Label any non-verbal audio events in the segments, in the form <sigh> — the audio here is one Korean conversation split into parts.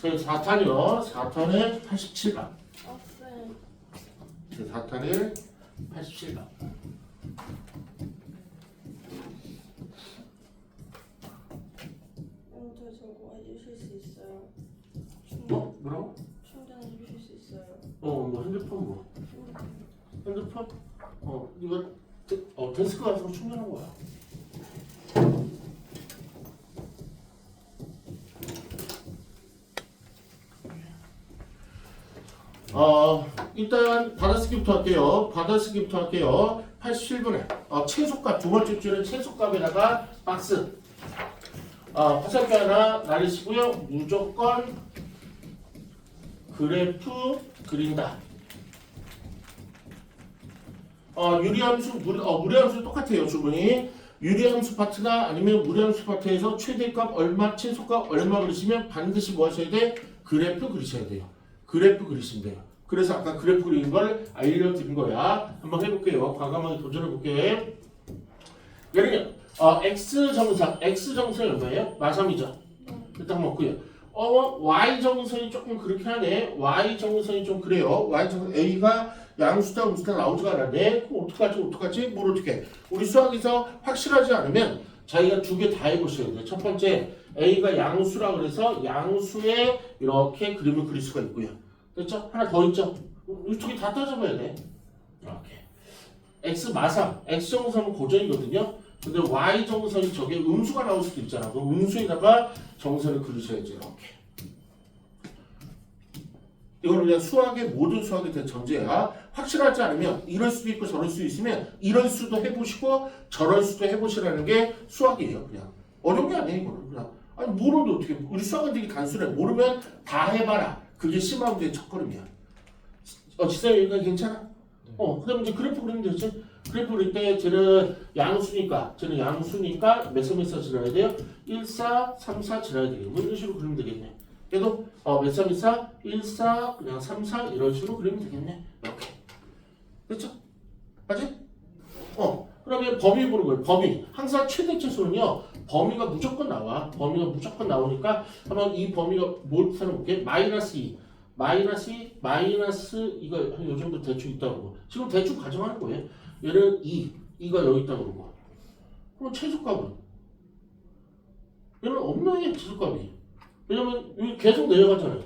제 4탄이요. 4탄에 87번. 아, 쌤. 제 4탄에 87번. 어, 저 저거 해주실 수 있어요? 뭐? 뭐라고? 충전해 주실 수 있어요? 어, 뭐 핸드폰 뭐? 핸드폰? 어, 이거 데, 어, 데스크 가서 충전한 거야. 어, 일단 받아쓰기부터 할게요. 받아쓰기부터 할게요. 87분에 어, 최소값 두 번째 줄은 최소값에다가 박스 어, 화살표 하나 날리시고요. 무조건 그래프 그린다. 어, 유리함수, 무리, 어, 무리함수 똑같아요, 주문이. 유리함수 파트나 아니면 무리함수 파트에서 최대값 얼마, 최소값 얼마 그리시면 반드시 뭐 하셔야 돼? 그래프 그리셔야 돼요. 그래프 그리시면 돼요. 그래서 아까 그래프 그리는 걸 알려드린 거야. 한번 해볼게요. 과감하게 도전해볼게. 예를 들어, 어, x 정상, x 정상이 얼마예요? 마삼이죠. 일단 먹고요. 어, y 정선이 조금 그렇게 하네. y 정선이 좀 그래요. y 정선 a가 양수다 음수다 나오지가 않았네. 그럼 어떡하지? 어떡하지? 뭘 어떻게? 우리 수학에서 확실하지 않으면 자기가 두 개 다 해보셔야 돼. 첫 번째 a가 양수라 그래서 양수에 이렇게 그림을 그릴 수가 있고요. 됐죠? 하나 더 있죠? 개다 따져봐야 돼. 이렇게. x 마삼, x 정선은 고정이거든요. 근데 y 정선이 저게 음수가 나올 수도 있잖아. 그럼 음수에다가 정선을 그리셔야지 이렇게. 이거는 그냥 수학의 모든 수학에 대한 전제야. 확실하지 않으면 이럴 수도 있고 저럴 수도 있으면 이런 수도 해보시고 저런 수도 해보시라는 게 수학이에요. 그냥 어려운 게 아니에요. 이거는 그냥 아니 모르는데 어떻게 우리 수학은 되게 단순해. 모르면 다 해봐라. 그게 심화 문제의 첫걸음이야. 어, 지사님 이거 괜찮아? 어, 그다음 이제 그래프 그리면 되지. 그래프 그릴 때 쟤는 양수니까 쟤는 양수니까 몇서 몇서 지나야 돼요? 1, 4, 3, 4 지나야 돼요. 뭐 이런 식으로 그리면 되겠네. 그래도 어, 몇서몇 서? 1, 4, 그냥 3, 4 이런 식으로 그리면 되겠네. 이렇게. 됐죠? 맞지? 어. 그러면 범위 보는 거예요. 범위. 항상 최대치수는요. 범위가 무조건 나와. 범위가 무조건 나오니까 한번 이 범위가 뭘 찾아볼게. 마이너스 2. 마이너스 2, 마이너스 이거 한요 정도 대충 있다고 그러고. 지금 대충 가정하는 거예요. 얘는 2, 2가 여기 있다고 그러고. 그럼 최소값은? 얘는 없네, 최소값이. 왜냐면 여기 계속 내려가잖아요.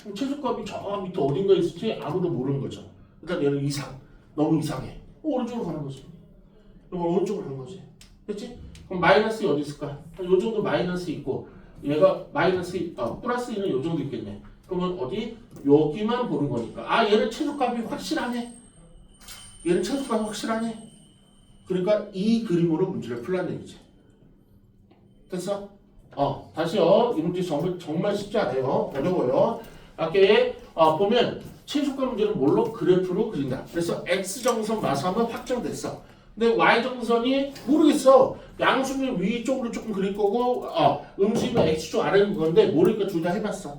그럼 최소값이 저 밑에 어딘가 있을지 아무도 모르는 거죠. 일단 얘는 이상. 너무 이상해. 어, 오른쪽으로 가는 거지. 이건 오른쪽으로 가는 거지. 그렇지? 그럼 마이너스 어디 있을까? 한요 정도 마이너스 있고 얘가 마이너스 어, 플러스 2는 요 정도 있겠네. 그러면 어디? 여기만 보는 거니까. 아 얘는 최소값이 확실하네. 얘는 최소값이 확실하네. 그러니까 이 그림으로 문제를 풀라는 얘기지. 됐어? 어 다시요. 이 문제 정말 정말 쉽지 않아요. 어려워요. 아까 어, 보면 최소값 문제는 뭘로 그래프로 그린다. 그래서 x 정선 마삼은 확정됐어. 근데 y 정선이 모르겠어. 양수는 위쪽으로 조금 그릴 거고 어, 음수는 x쪽 아래인 건데 모르니까 둘 다 해봤어.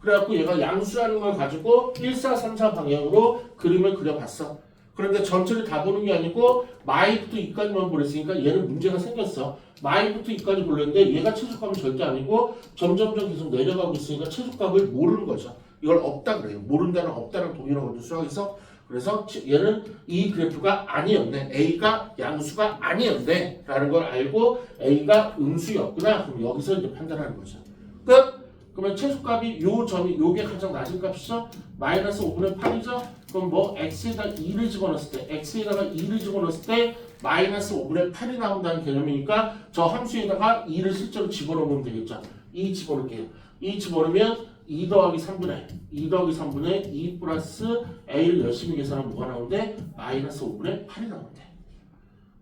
그래갖고 얘가 양수라는 걸 가지고 1, 4, 3, 4 방향으로 그림을 그려봤어. 그런데 전체를 다 보는 게 아니고 마이부터 이까지만 보냈으니까 얘는 문제가 생겼어. 마이부터 이까지 보냈는데 얘가 최소값은 절대 아니고 점점점 계속 내려가고 있으니까 최소값을 모르는 거죠. 이걸 없다 그래요. 모른다는 없다는 동의어거든 수학에서. 그래서 얘는 이 그래프가 아니었네. A가 양수가 아니었네. 라는 걸 알고 A가 음수였구나. 그럼 여기서 이제 판단하는 거죠. 끝! 그러면 최소값이 요 점이 요게 가장 낮은 값이죠? 마이너스 5분의 8이죠? 그럼 뭐 x에다 2를 집어넣었을 때 x에다가 2를 집어넣었을 때 마이너스 5분의 8이 나온다는 개념이니까 저 함수에다가 2를 실제로 집어넣으면 되겠죠? 2 집어넣을게요. 2 집어넣으면 2 더하기 3분의 2 더하기 3분의 2 플러스 a를 열심히 계산하면 뭐가 나오는데 마이너스 5분의 8이 나온대.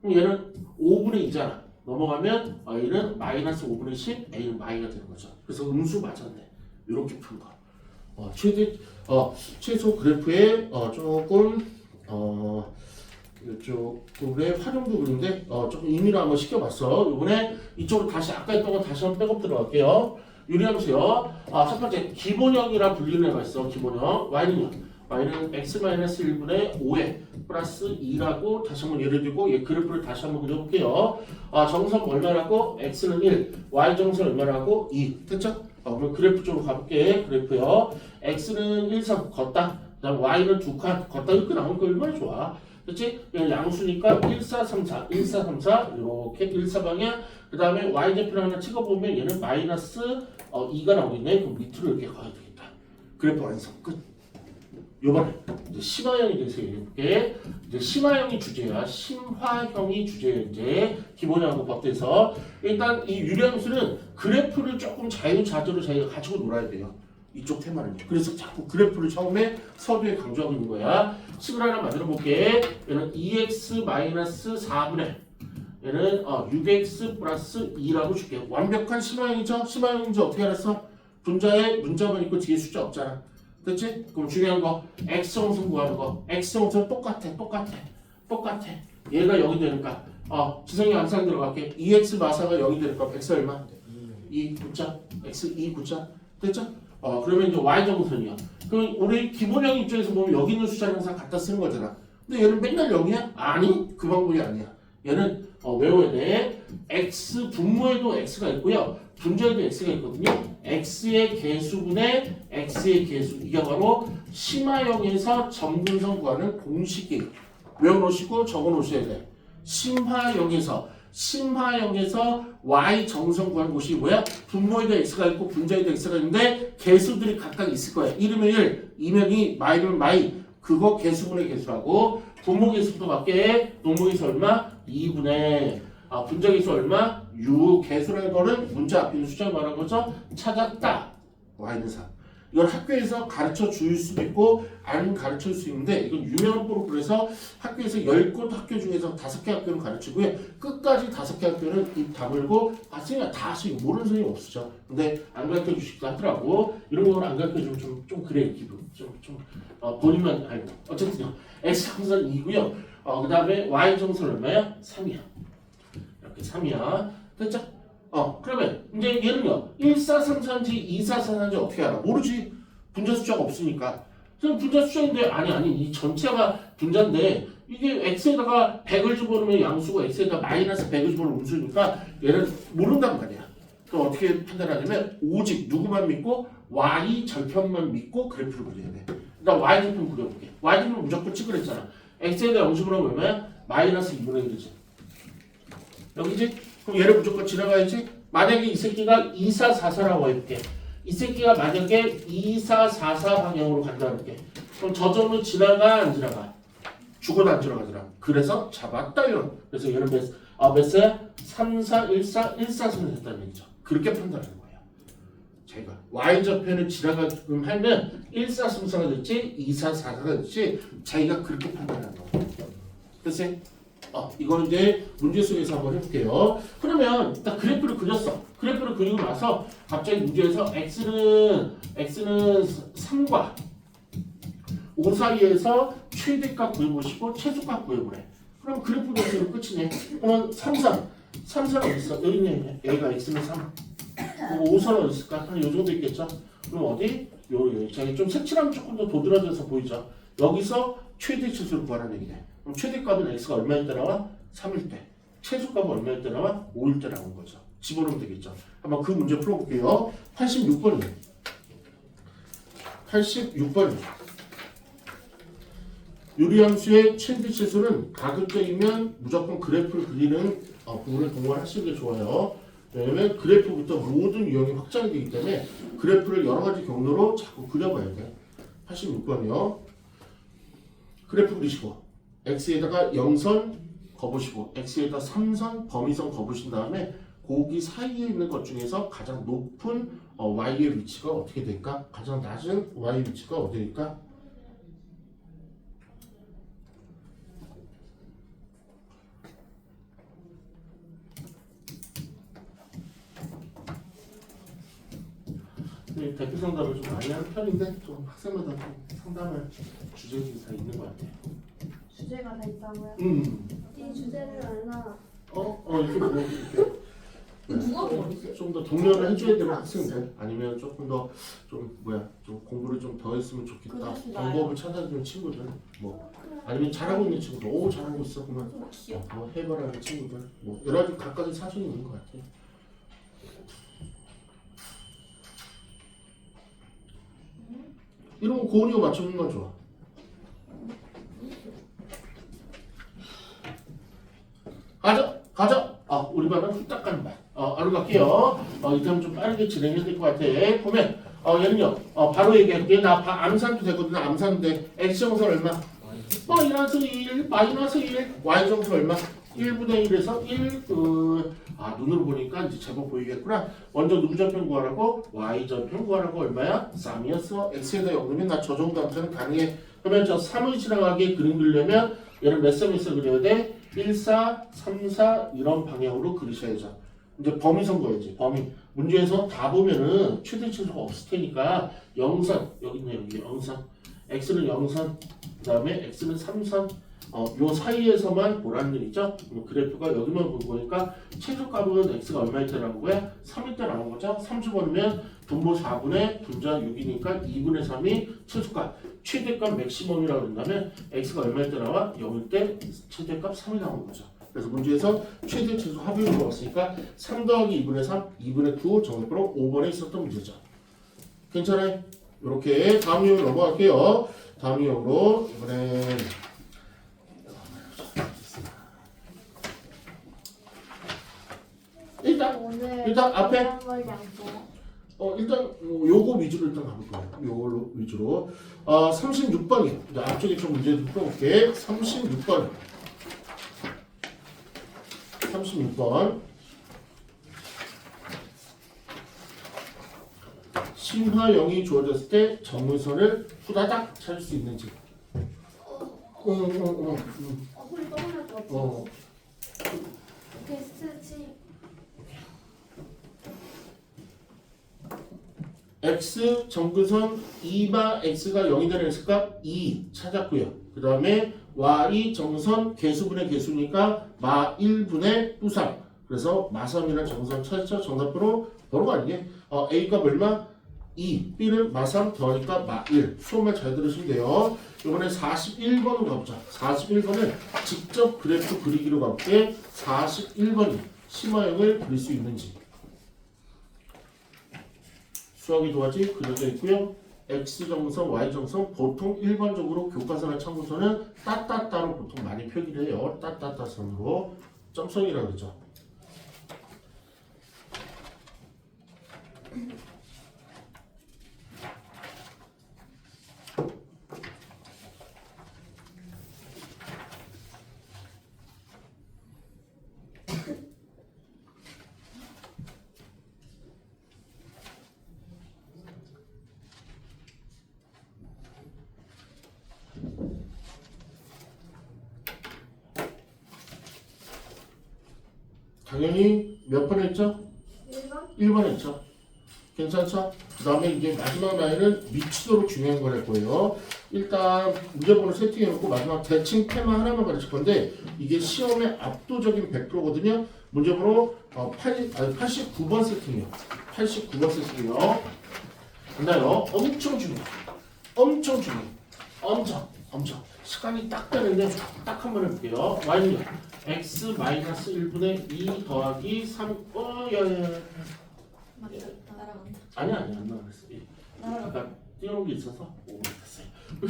그럼 얘는 5분의 2잖아. 넘어가면 a는 마이너스 5분의 10, a는 마이가 되는 거죠. 그래서 음수 맞았네. 이렇게 푼 거. 어, 최대 어, 최소 그래프에 어, 조금 어, 이쪽의 활용도 그런데 어, 조금 임의로 한번 시켜봤어. 이번에 이쪽으로 다시 아까 했던 거 다시 한번 백업 들어갈게요. 유리함수요. 아, 첫 번째 기본형이라 애가 있어. 기본형 y는요. y는 x-1분의 5에 플러스 2라고 다시 한번 예를 들고 얘 그래프를 다시 한번 그려볼게요. 아, 정선 얼마라고? x는 1, y 정선 얼마라고? 2. 됐죠? 어, 그럼 그래프 쪽으로 가볼게. 그래프요. x는 1, 3 걷다. 그다음 y는 두칸 걷다 이렇게 나오는 거 얼마나 좋아. 그렇지? 양수니까 1, 4, 3, 4, 1, 4, 3, 4 이렇게 1, 4 방향. 그 다음에 y좌표를 하나 찍어보면 얘는 마이너스 어, 2가 나오고 있네. 그럼 밑으로 이렇게 가야 되겠다. 그래프 완성 끝. 요번에 이제 심화형에 대해서 얘기해볼게. 이제 심화형이 주제야. 심화형이 주제야 이제 기본형하고 법대에서 일단 이 유리함수는 그래프를 조금 자유자재로 자기가 가지고 놀아야 돼요. 이쪽 테마는요. 그래서 자꾸 그래프를 처음에 서두에 강조하고 있는 거야. 식을 하나 만들어 볼게. 얘는 2x 마이너스 4분의 얘는 어, 6x 플러스 2라고 줄게. 완벽한 심화형이죠? 심화형인지 어떻게 알았어? 분자에 문자만 있고 뒤에 숫자 없잖아. 됐지? 그럼 중요한 거 x 함수 구하는 거. x 함수는 똑같아, 똑같아, 똑같아. 얘가 0이 되니까 어 지성이 항상 들어갈게. 2x 마사가 0이 되니까 x 얼마? 2 9자 x 2 9자 됐죠? 어 그러면 이제 y 정선이야. 그럼 우리 기본형 입장에서 보면 여기 있는 숫자를 항상 갖다 쓰는 거잖아. 근데 얘는 맨날 0이야? 아니 그 방법이 아니야. 얘는 어, 외워야 돼. x 분모에도 x가 있고요. 분자에도 x가 있거든요. x의 개수분의 x의 개수 이게 바로 심화형에서 점근성 구하는 공식이에요. 외워놓으시고 적어놓으셔야 돼. 심화형에서 심화형에서 y 정성 구하는 곳이 뭐야? 분모에도 x가 있고 분자에도 x가 있는데 개수들이 각각 있을 거야. 1이면 1, 2면 2, 마이면 마이. 그거 개수분의 개수라고 분모 개수부터 맞게 분모 개수 얼마? 2분의 아, 분자 개수 얼마? 6 개수라는 거는 문자 앞에 있는 숫자 말한 거죠? 찾았다. y는 3. 이걸 학교에서 가르쳐 줄 수도 있고 안 가르쳐 줄 수 있는데 이건 유명한 프로그램에서 학교에서 10곳 학교 중에서 5개 학교는 가르치고요. 끝까지 5개 학교는 입 다물고 아 선생님 다 하시고 모르는 선생님 없으죠. 근데 안 가르쳐 주시기도 하더라고. 이런 거는 안 가르쳐 주면 좀, 좀 그래 기분. 좀, 좀 어, 본인만 알고. 어쨌든요. x 함수는 2고요. 어, 그 다음에 y 정수는 얼마야? 3이야. 이렇게 3이야. 됐죠? 어, 그러면 이제 얘는요. 1, 4, 3, 4인지 2, 4, 4, 4인지 어떻게 알아? 모르지. 분자 숫자가 없으니까. 그럼 분자 숫자인데 아니 아니 이 전체가 분자인데 이게 x에다가 100을 집어넣으면 양수고 x에다 마이너스 100을 집어넣으면 음수니까 얘는 모른단 말이야. 그럼 어떻게 판단하냐면 오직 누구만 믿고 y 절편만 믿고 그래프를 그려야 돼. 일단 y 절편 그려볼게. y 절편 무조건 찍으랬잖아. x에다 0 집어넣으면 얼마야? 마이너스 2분의 1이지. 여기지? 그럼 얘를 무조건 지나가야지. 만약에 이 새끼가 2444라고 해볼게. 이 새끼가 만약에 2444 방향으로 간다 그럴게. 그럼 저 점은 지나가 안 지나가? 죽어도 안 지나가더라. 그래서 잡았다요. 그래서 얘는 몇, 아, 몇 세? 3414, 143을 했다는 얘기죠. 그렇게 판단하는 거예요. 제가 y좌표는 지나가끔 하면 1434가 됐지 2444가 됐지 자기가 그렇게 거예요. 됐어요? 어, 이거는 이제 문제 속에서 한번 해볼게요. 그러면 딱 그래프를 그렸어. 그래프를 그리고 나서 갑자기 문제에서 x는 x는 3과 5 사이에서 최대값 구해보시고 최소값 구해보래. 그럼 그래프 개수로 끝이네. 그러면 3, 3. 3, 3 어디 있어? 여기 있네. A가 x는 3. 5선 어디 있을까? 한 요 정도 있겠죠? 그럼 어디? 요, 요. 자, 좀 색칠하면 조금 더 도드라져서 보이죠? 여기서 최대 치수를 구하라는 얘기네. 그럼 최대값은 x가 얼마일 때 나와? 3일 때. 최소값은 얼마일 때 나와? 5일 때 나온 거죠. 집어넣으면 되겠죠. 한번 그 문제 풀어볼게요. 86번이에요. 86번이에요. 유리함수의 최대 치수는 가급적이면 무조건 그래프를 그리는 어, 부분을 동원하시는 게 좋아요. 왜냐면 그래프부터 모든 유형이 확장이 되기 때문에 그래프를 여러 가지 경로로 자꾸 그려봐야 돼. 86번이요. 그래프 그리시고 x에다가 0선 거보시고 x에다 3선 범위선 거보신 다음에 고기 사이에 있는 것 중에서 가장 높은 어, y의 위치가 어떻게 될까? 가장 낮은 y의 위치가 어디일까? 네, 대표 상담을 좀 많이 하는 편인데 좀 학생마다 좀 상담할 주제들이 다 있는 것 같아요. 주제가 다 있다고요? 음, 이 주제를 알나? 어, 어 이렇게 뭐 이렇게 누가 모르지? 좀더 독려를 해줘야 되는 학생들 아니면 조금 더 좀 뭐야 좀 공부를 좀 더 했으면 좋겠다. 방법을 찾아주는 친구들 뭐 아니면 잘하고 있는 친구들 오 잘하고 있어 그만 좀 귀여워. 뭐 해봐라는 친구들 뭐 여러 가지 각각의 사정이 있는 것 같아요. 이런 거 고은이가 맞추는 건 좋아. 가자, 가자. 아, 우리 반은 후딱 가는 반. 어, 알로 갈게요. 어, 일단 좀 빠르게 진행해야 될 것 같아. 보면, 어, 얘는요, 어, 바로 얘기할게. 나 바, 암산도 되거든. 암산도 돼. x 정선 얼마? 마이너스 1, 마이너스 1, y 정선 얼마? 1분의 1에서 1, 그, 아, 눈으로 보니까 이제 제법 보이겠구나. 먼저 누구절편 구하라고? y절편 구하라고 얼마야? 3이었어. x에다 0 넣으면 나 저 정도 함수는 가능해. 그러면 저 3을 지나가게 그림 그리려면 얘를 몇 점에서 그려야 돼? 1, 4, 3, 4 이런 방향으로 그리셔야죠. 이제 범위 선 거야지. 범위. 문제에서 다 보면은 최대 최소가 없을 테니까 영선 여기 있네 여기 영선. x는 영선. 그 다음에 x는 3선. 어, 요 사이에서만 보라는 얘기죠. 뭐 그래프가 여기만 본 거니까 최소값은 x가 얼마일 때 나온 거야? 3일 때 나온 거죠. 30원이면 분모 4분의 분자 6이니까 2분의 3이 최소값. 최대값 맥시멈이라고 한다면 x가 얼마일 때 나와? 0일 때 최대값 3이 나오는 거죠. 그래서 문제에서 최대 최소 합의를 물어봤으니까 3 더하기 2분의 3, 2분의 9 정답으로 5번에 있었던 문제죠. 괜찮아요? 이렇게 다음 유형 넘어갈게요. 다음 유형으로 이번엔 일단 일단 앞에. 어 일단 어, 요거 위주로 일단 가볼까요? 요걸로 위주로 어 36번이 이제 앞쪽에 좀 문제 좀 풀어볼게 36번 36번 심화영이 주어졌을 때 정문선을 후다닥 찾을 수 있는지 어, 소리 떠날 것 같아. 어. 게스트 치. X 정근선 2바 x가 0이 되는 x값 2 찾았고요. 그 다음에 y 정선 개수분의 개수니까 마 1분의 부상. 그래서 마삼이라는 정선 찾았죠. 정답으로 바로 아니게 어, a 값 얼마? 2, b는 마삼 더하니까 마 1. 수업만 잘 들으시면 돼요. 이번에 41번으로 가보자. 41번은 직접 그래프 그리기로 가볼게. 41번이 심화형을 그릴 수 있는지. 수학이 도화지 그려져 있고요. x 정선, y 정선 보통 일반적으로 교과서나 참고서는 따따따로 보통 많이 표기를 해요. 따따따 선으로 점선이라고 그러죠. 몇 번 했죠? 1번? 1번 했죠. 괜찮죠? 그 다음에 이제 마지막 라인은 미치도록 중요한 거예요. 일단 문제번호 세팅해놓고 마지막 대칭 테마 하나만 가르칠 건데 이게 시험의 압도적인 100%거든요. 문제번호 어, 80, 아니, 89번 세팅이요. 89번 세팅이요. 맞나요? 엄청 중요해. 엄청 중요해. 엄청, 엄청. 시간이 딱 되는데 딱 한 번 해볼게요. y는요. x 마이너스 1분의 2 더하기 3. 어, 야, 야. 아니야, 아니야, 안 나갔어. 예. 약간 띄어놓은 게 있어서 오분 됐어요. 왜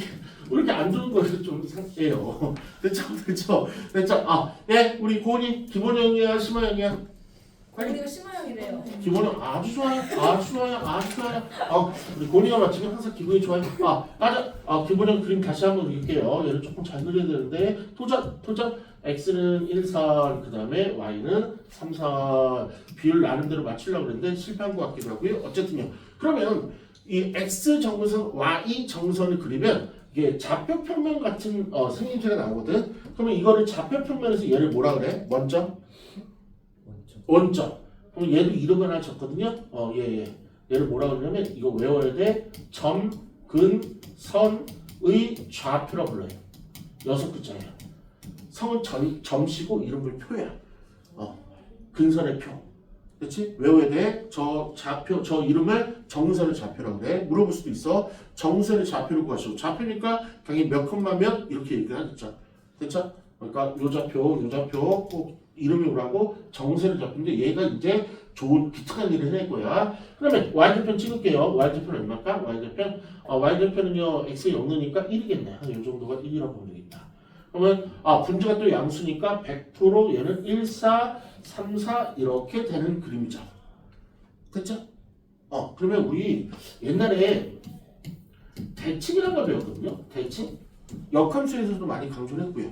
이렇게- 안 좋은 거를 좀 상해요. <laughs> 됐죠, 됐죠, 됐죠. 아, 예, 우리 고은이 기본형이야, 심화형이야. 우리가 심화형이래요. 기본형 아주 좋아요, 아주 좋아요, 아주 좋아요. 아, 우리 고은이가 맞추면 항상 기분이 좋아요. 아, 맞아. 아, 기본형 그림 다시 한번 그릴게요. 얘를 조금 잘 그려야 되는데 도전, 도전. x는 1선, 그 다음에 y는 3선. 비율 나름대로 맞추려고 그랬는데 실패한 것 같기도 하고요. 어쨌든요. 그러면 이 x 정선, y 정선을 그리면 이게 좌표 평면 같은 어, 생김새가 나오거든. 그러면 이거를 좌표 평면에서 얘를 뭐라 그래? 먼저 원점. 그럼 얘도 이름 하나 적거든요. 어, 예, 예. 얘를 뭐라 그러냐면 이거 외워야 돼. 점, 근, 선 의 좌표라고 불러요. 여섯 글자예요. 성은 점, 점시고 이름을 표야. 어, 근선의 표. 그렇지? 외워야 돼. 저 좌표, 저 이름을 정선의 좌표라고 그래. 물어볼 수도 있어. 정선의 좌표를 구하시오. 좌표니까 당연히 몇 컴마 면 이렇게 얘기하겠죠. 됐죠? 그러니까 요 좌표, 요 좌표 꼭 이름이 오라고 정선의 좌표인데 얘가 이제 좋은 기특한 일을 해낼 거야. 그러면 y좌편 찍을게요. y좌편 얼마일까? y좌편 어, y좌편은요 x에 0넣으니까 1이겠네. 한 이 정도가 1이라고 보면 되겠다. 그러면 아 분자가 또 양수니까 100% 얘는 1, 4, 3, 4 이렇게 되는 그림이죠. 됐죠? 어 그러면 우리 옛날에 대칭이라는 걸 배웠거든요. 대칭 역함수에서도 많이 강조를 했고요.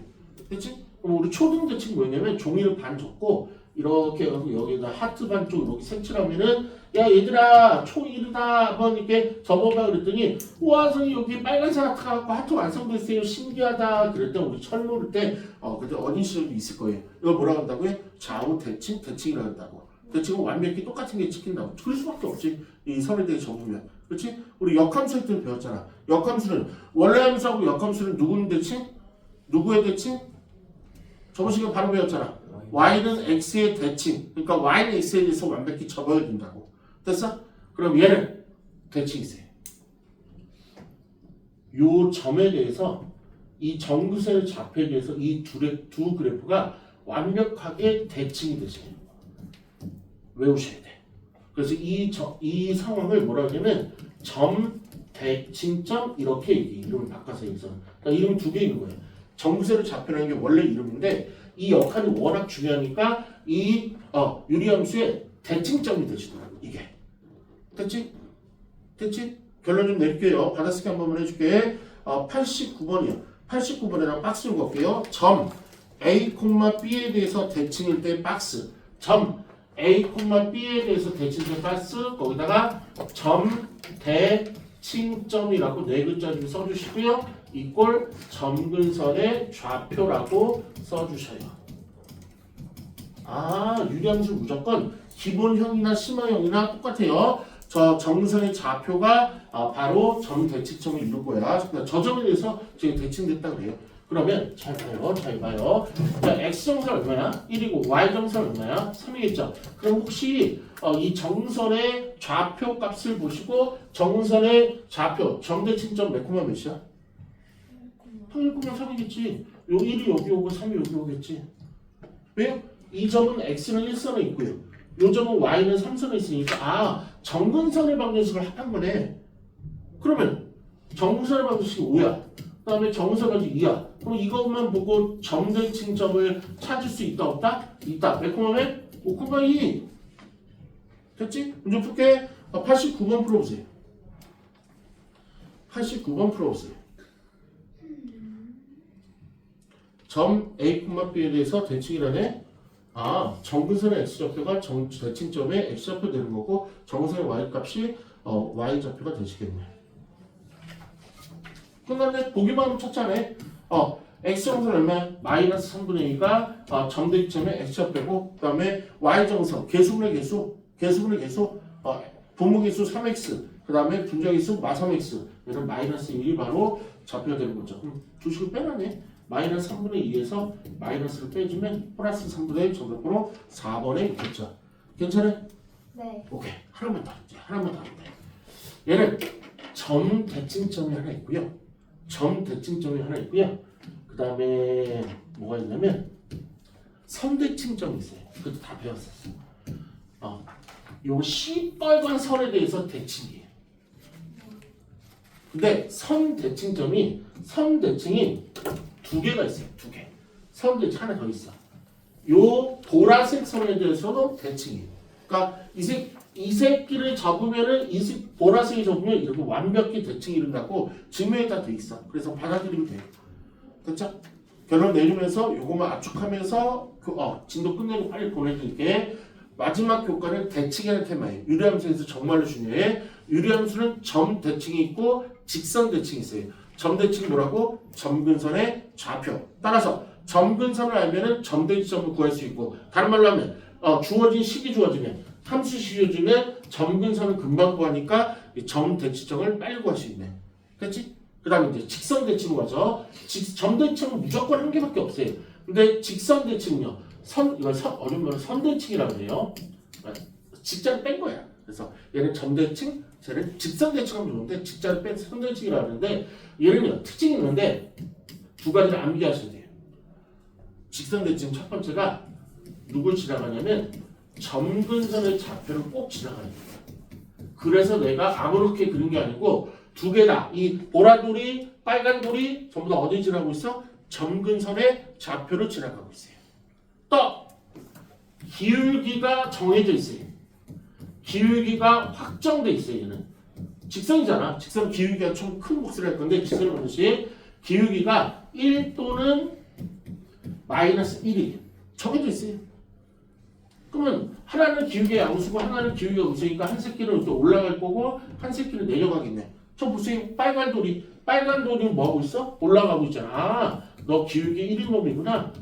됐지? 그럼 우리 초등 대칭 뭐냐면 종이를 반 접고 이렇게 여기- 여기다 하트 반쪽 이렇게 색칠하면은 야 얘들아 초1이다 한번 이렇게 접어봐 그랬더니 우와 선생님 여기 빨간색 하트 갖고 하트 완성됐어요 신기하다 그랬더니 우리 철 모를 때어 그때 어린 시절도 있을 거예요 이걸 뭐라고 한다고요? 좌우 대칭 대칭이라고 한다고 대칭은 완벽히 똑같은 게 찍힌다고 그럴 수밖에 없지 이 선에 대해 접으면 그렇지? 우리 역함수 할 때 배웠잖아 역함수는 원래 함수하고 역함수는 누구는 대칭? 누구의 대칭? 저번 시간에 바로 배웠잖아 y는 x의 대칭. 그러니까 y는 x에 대해서 완벽히 접어야 된다고. 됐어? 그럼 얘는 대칭이 있어요. 요 점에 대해서 이 정근선의 좌표에 대해서 이 둘의 두 그래프가 완벽하게 대칭이 되세요. 외우셔야 돼. 그래서 이, 저, 이 상황을 뭐라 하냐면 점 대칭점 이렇게. 이름을 바꿔서 여기서. 그러니까 이름 두 개 있는 거예요. 정근선의 좌표라는 게 원래 이름인데 이 역할이 워낙 중요하니까 이 어, 유리함수의 대칭점이 되시더라고 이게. 됐지? 됐지? 결론 좀 내릴게요. 받아쓰기 한 번만 해줄게. 어, 89번이요. 89번에다가 박스 좀 걸게요. 점. A, B에 대해서 대칭일 때 박스. 점. A, B에 대해서 대칭일 때 박스. 거기다가 점 대칭점이라고 네 글자 좀 써주시고요 이꼴 점근선의 좌표라고 써주셔요. 아 유리함수 무조건 기본형이나 심화형이나 똑같아요. 저 정선의 좌표가 아, 바로 점 대칭점을 이룰 거야. 저 점에 대해서 지금 대칭됐다 그래요. 그러면 잘 봐요, 잘 봐요. 자, x 정선 얼마야? 1이고 y 정선 얼마야? 3이겠죠. 그럼 혹시 어, 이 정선의 좌표 값을 보시고 정선의 좌표 점 대칭점 매콤하 몇이야? 통일 꾸면 3이겠지. 요 1이 여기 오고 3이 여기 오겠지. 왜요? 이 점은 x는 1선에 있고요. 요 점은 y는 3선에 있으니까 아 정근선의 방정식을 합한 거네. 그러면 정근선의 방정식이 5야. 그 다음에 정근선 방정식 2야. 그럼 이것만 보고 점대칭점을 찾을 수 있다 없다? 있다. 매콤하면 5, 2. 됐지? 문제 풀게. 89번 풀어보세요. 89번 풀어보세요. 점 A, B에 대해서 대칭이라네. 아, 정근선의 x좌표가 정, 대칭점의 x좌표 되는 거고 정근선의 y값이 어, y좌표가 되시겠네. 끝났네. 보기만 하면 쳤잖아. 어, x정선 얼마? 마이너스 3분의 2가 어, 점 대칭점의 x좌표고 그 다음에 y정선 개수분의 개수 개수분의 개수 어, 분모개수 3x 그 다음에 분자개수 마 3x 이런 마이너스 1이 바로 좌표가 되는 거죠. 음, 두 식을 빼라네. 마이너스 3분의 2에서 마이너스를 빼주면 플러스 3분의 1 정답으로 4번에 있겠죠. 괜찮아? 네. 오케이. 하나만 더 이제 하나만 더 하면 돼. 얘는 점 대칭점이 하나 있고요. 점 대칭점이 하나 있고요. 그 다음에 뭐가 있냐면 선대칭점이 있어요. 그것도 다 배웠었어. 어, 요 시뻘건 선에 대해서 대칭이에요. 근데 선 대칭점이 선 대칭이 두 개가 있어요. 두 개. 선 대칭 하나 더 있어. 요 보라색 선에 대해서도 대칭이에요. 그러니까 이색 이 새끼를 접으면은 이색 보라색이 접으면 이렇게 완벽히 대칭이 일어나고 증명이 다 돼 있어. 그래서 받아들이면 돼요. 됐죠? 결론 내리면서 요거만 압축하면서 그, 어, 진도 끝내고 빨리 보내줄게. 마지막 교과는 대칭이라는 테마예요. 유리함수에서 정말로 중요해. 유리함수는 점 대칭이 있고 직선 대칭이 있어요. 점 대칭이 뭐라고? 점근선의 좌표. 따라서 점근선을 알면은 점대지점을 구할 수 있고 다른 말로 하면 어, 주어진 식이 주어지면 함수 식이 주어지면 점근선을 금방 구하니까 이 점대치점을 빨리 구할 수 있네. 됐지? 그 다음에 이제 직선 대칭으로 가죠. 직, 점대칭은 무조건 한 개밖에 없어요. 근데 직선 대칭은요. 선, 이걸 선, 어려운 말로 선대칭이라고 해요. 직자를 뺀 거야. 그래서 얘는 점대칭, 쟤는 직선 대칭하면 좋은데 직자를 뺀 선대칭이라고 하는데 얘는요. 특징이 있는데 두 가지를 암기하셔야 돼요. 직선 대칭 첫 번째가 누굴 지나가냐면 점근선의 좌표를 꼭 지나가야 돼. 그래서 내가 아무렇게 그린 게 아니고 두 개다. 이 보라돌이, 빨간돌이 전부 다 어디 지나고 있어? 점근선의 좌표를 지나가고 있어요. 또 기울기가 정해져 있어요. 기울기가 확정돼 있어요. 얘는 직선이잖아. 직선 기울기가 좀 큰 몫을 할 건데 직선은 뭐듯이 기울기가 1 또는 마이너스 1이 정해져 있어요. 그러면 하나는 기울기의 양수고 하나는 기울기가 음수니까 한 새끼는 이렇게 올라갈 거고 한 새끼는 내려가겠네. 저 무슨 빨간 돌이 빨간 돌이 뭐 하고 있어? 올라가고 있잖아. 아, 너 기울기 1인 놈이구나.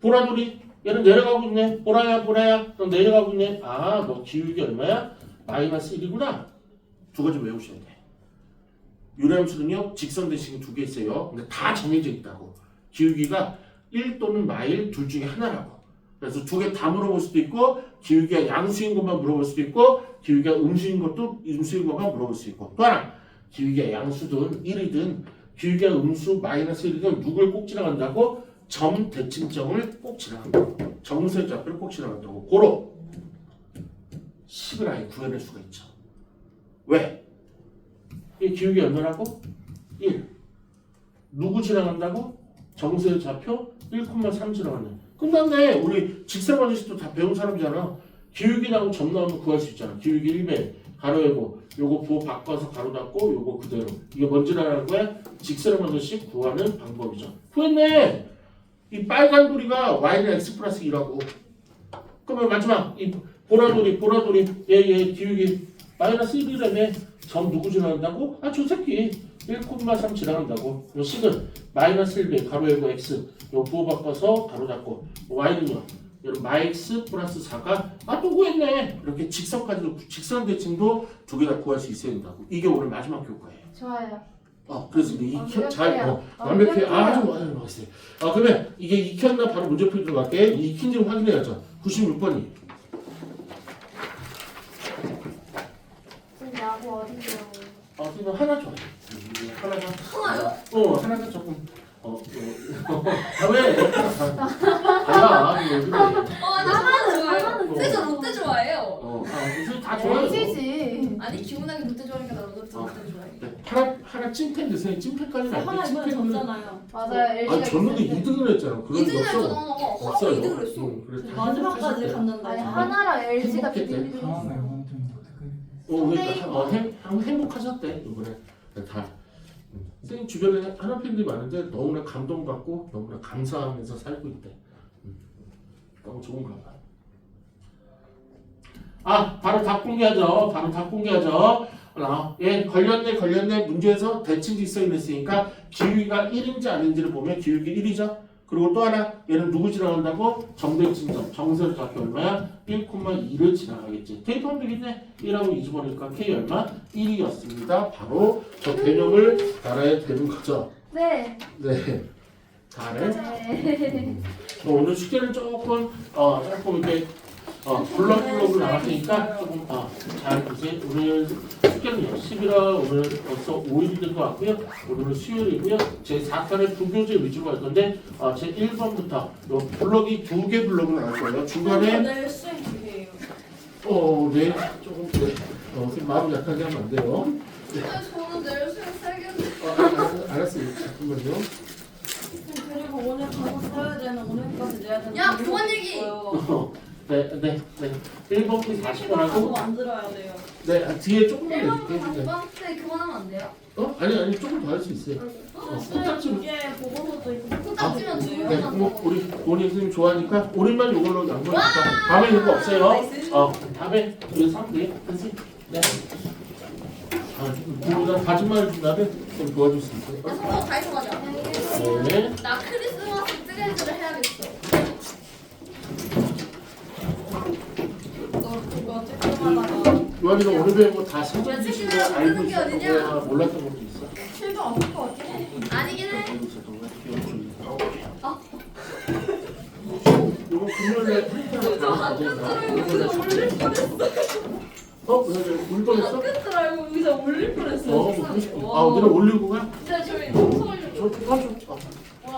보라 돌이 얘는 내려가고 있네. 보라야 보라야 너 내려가고 있네. 아, 너 기울기 얼마야? 마이너스 1이구나. 두 가지 외우셔야 돼. 유람수는요 직선 대칭이 두 개 있어요. 근데 다 정해져 있다고. 기울기가 1 또는 마일 둘 중에 하나라고. 그래서 두 개 다 물어볼 수도 있고 기울기가 양수인 것만 물어볼 수도 있고 기울기가 음수인 것도 음수인 것만 물어볼 수 있고 또 하나 기울기가 양수든 1이든 기울기가 음수 마이너스 1이든 누굴 꼭 지나간다고 점 대칭점을 꼭 지나간다고 정세 좌표를 꼭 지나간다고 고로 10을 아예 구해낼 수가 있죠 왜? 이 기울기 얼마라고? 1 누구 지나간다고? 정수의 좌표 1,3 지나가네. 끝났네. 우리 직선 방식도 다 배운 사람이잖아. 기울기 나오고 점 나오면 구할 수 있잖아. 기울기 1배 가로 열고 요거 부호 바꿔서 가로 닫고 요거 그대로. 이게 뭔지라는 거야? 직선 방식 구하는 방법이죠. 구했네. 이 빨간 도리가 y는 x 플러스 2라고. 그러면 마지막 이 보라 돌이 보라 돌이 얘얘 기울기 마이너스 1이라며 점 누구 지나간다고? 아 저 새끼 1,3 지나간다고. 요 식은 마이너스 1배 가로 열고 x 요 부호 바꿔서 가로 잡고 y는요. 여러분 마x 플러스 4가 아 또 구했네. 이렇게 직선까지도 직선 대칭도 두 개 다 구할 수 있어야 된다고. 이게 오늘 마지막 교과예요. 좋아요. 어 그래서 이제 익혀 잘 완벽해요. 어, 완벽해 완벽해요. 아주 아주 멋있어요. 아 그러면 이게 익혔나 바로 문제풀이 들어갈게. 익힌지 확인해야죠. 96번이. 지금 야구 어디서? 어 그냥 하나 줘. 음, 하나가 하나요? 어 하나가 조금 어, 어, 아 왜? 아니야, 이거? 어, 나 하나 좋아해요. 저 좋아요. 롯데 좋아해요. 어, 아, 무슨 다 좋아요. LG지. 아니 기분나게 롯데 좋아하니까 나 롯데 어. 하나 하나 찐팬 드세요. 찐팬까지는 안 하나 돼. 이번에 찐팬은 졌잖아요. 맞아요. LG가 아니 졌는데 2등을 했잖아. 그런 게 2등을 했어. 없어. 나 하고 없어요. 2등을 했어. 응, 그래서 다 마지막까지. 갔는데. 아니 하나랑 LG가 행복했대. 좀 어떻게 어, 그러니까 어, 행, 행- 행복하셨대 이번에 다. 음. 선생님 주변에 하나 팬들이 많은데 너무나 감동받고 너무나 감사하면서 살고 있대. 음. 너무 좋은가 봐. 아, 바로 답 공개하죠. 바로 답 공개하죠. 아, 예, 걸렸네, 걸렸네. 문제에서 대칭 직선이 있으니까 기울기가 1인지 아닌지를 보면 기울기 1이죠. 그리고 또 하나, 얘는 누구 지나간다고? 정대칭점, 정세로 좌표 얼마야? 1,2를 지나가겠지. 대입하면 되겠네. 1하고 2 집어넣으니까 K 얼마? 1이었습니다. 바로 저 개념을 알아야 되는 거죠. 네. 네. 잘해. 네. 어, 오늘 숙제는 조금 어 조금 이렇게 어 블럭블럭으로 나갈 테니까 조금 어잘 보세요. 오늘 숙제는요. 11월 오늘 벌써 5일이 된 것 같고요. 오늘은 수요일이고요. 제 4탄의 부교재 위주로 갈 건데 어, 제 1번부터 요 블럭이 두 개 블럭으로 나갈 거예요. 중간에 내일 수행 두 개예요. 어, 네 조금 네. 어, 선생님 마음 약하게 하면 안 돼요. 아, 저는 내일 수행 세 개인데. 어, 알- 알았어요. 잠깐만요. 그리고 오늘 바로 써야 되는 오늘까지 내야 되는. 야, 거 그만 얘기! 있어요. 어, <laughs> 네, 네, 네. 1번부터 40번 하고 만들어야 돼요. 네, 아, 뒤에 조금만 1번부터 해줄게. 네. 4번 때 그만하면 안 돼요? 어? 아니 아니 조금 더 할 수 있어요. 어, 코딱지. 이게 보고서도 있고. 코딱지면 네, 중요하다고. 뭐 우리 원희 선생님 좋아하니까 오늘만 이걸로 양보해주자. 다음에 이런 거 없어요. 어, 다음에 우리 사람들이 한씩 네. 아, 그보다 다짐만 준 다음에 좀 도와줄 수 있어요. 야, 성공 다 해서 가자. 네. 나 크리스마스 뜨개질을 해야겠어. 너 그거 쬐끔하다가 요한이가 오늘 배운 거다 주신 거 알고? 뭐야, 몰랐던 것도 있어? 실도 없을 것 같긴 해. 아니긴 해. 알고 있었던 거야? 기억이 좀 나. 어. 요거 금요일에 저 학교 들어요. 의자 올릴 뻔했어. 어? 왜, 왜, 울 뻔했어? 학교 들어요. 의자 올릴 뻔했어. 어, 뭐 그러고 싶어. 아, 내가 올리고 가? 근데 저희 너무 서울로 저, 저, 저, 어.